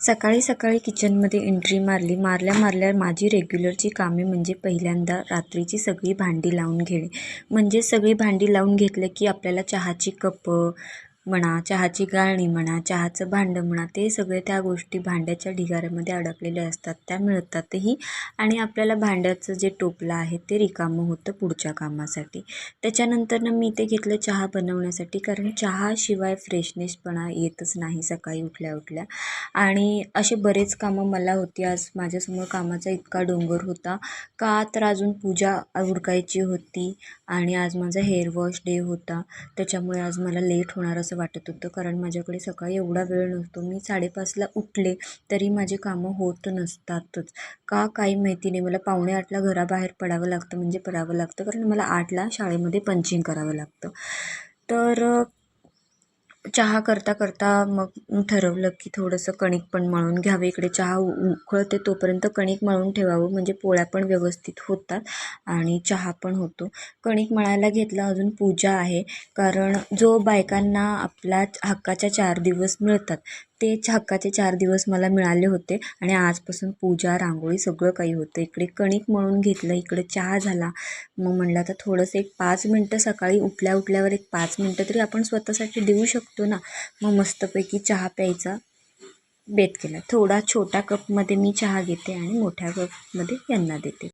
सकाळी सकाळी किचनमध्ये एंट्री मारली. मारल्या मारल्या माझी रेग्युलरची कामे म्हणजे पहिल्यांदा रात्रीची सगळी भांडी लावून घेणे. म्हणजे सगळी भांडी लावून घेतलं की आपल्याला चहाची कपं म्हणा चहाची गाळणी म्हणा चहाचं भांडं म्हणा ते सगळे त्या गोष्टी भांड्याच्या ढिगाऱ्यामध्ये अडकलेले असतात त्या मिळतातही. आणि आपल्याला भांड्याचं जे टोपलं आहे ते रिकामं होतं पुढच्या कामासाठी. त्याच्यानंतरनं मी ते घेतलं चहा बनवण्यासाठी कारण चहाशिवाय फ्रेशनेसपणा येतच नाही सकाळी उठल्या उठल्या. आणि असे बरेच कामं मला होती. आज माझ्यासमोर कामाचा इतका डोंगर होता. का तर अजून पूजा उरकायची होती आणि आज माझा हेअर वॉश डे होता. त्याच्यामुळे आज मला लेट होणार असं वाटत होतं. कारण माझ्याकडे सकाळी एवढा वेळ नसतो मी साडेपाचला उठले तरी माझे कामं होत नसतातच. का काही माहिती नाही. मला पावणे आठला घराबाहेर पडावं लागतं. म्हणजे पडावं लागतं. कारण मला आठला शाळेमध्ये पंचिंग करावं लागतं. तर चहा करता करता मग ठरवलं की थोडंसं कणिक पण मळून घ्यावे. इकडे चहा उ उकळते तोपर्यंत कणिक मळून ठेवावं. म्हणजे पोळ्या पण व्यवस्थित होतात आणि चहा पण होतो. कणिक मळायला घेतला अजून पूजा आहे. कारण जो बायकांना आपला हक्काच्या चार दिवस मिळतात तेच हक्काचे चार दिवस मला मिळाले होते आणि आजपासून पूजा रांगोळी सगळं काही होतं. इकडे कणिक मळून घेतलं इकडे चहा झाला. मग म्हणलं आता थोडंसं एक पाच मिनटं सकाळी उठल्या उठल्यावर एक पाच मिनटं तरी आपण स्वतःसाठी देऊ शकतो ना. मग मस्तपैकी चहा प्यायचा बेत केला. थोडा छोटा कपमध्ये मी चहा घेते आणि मोठ्या कपमध्ये यांना देते.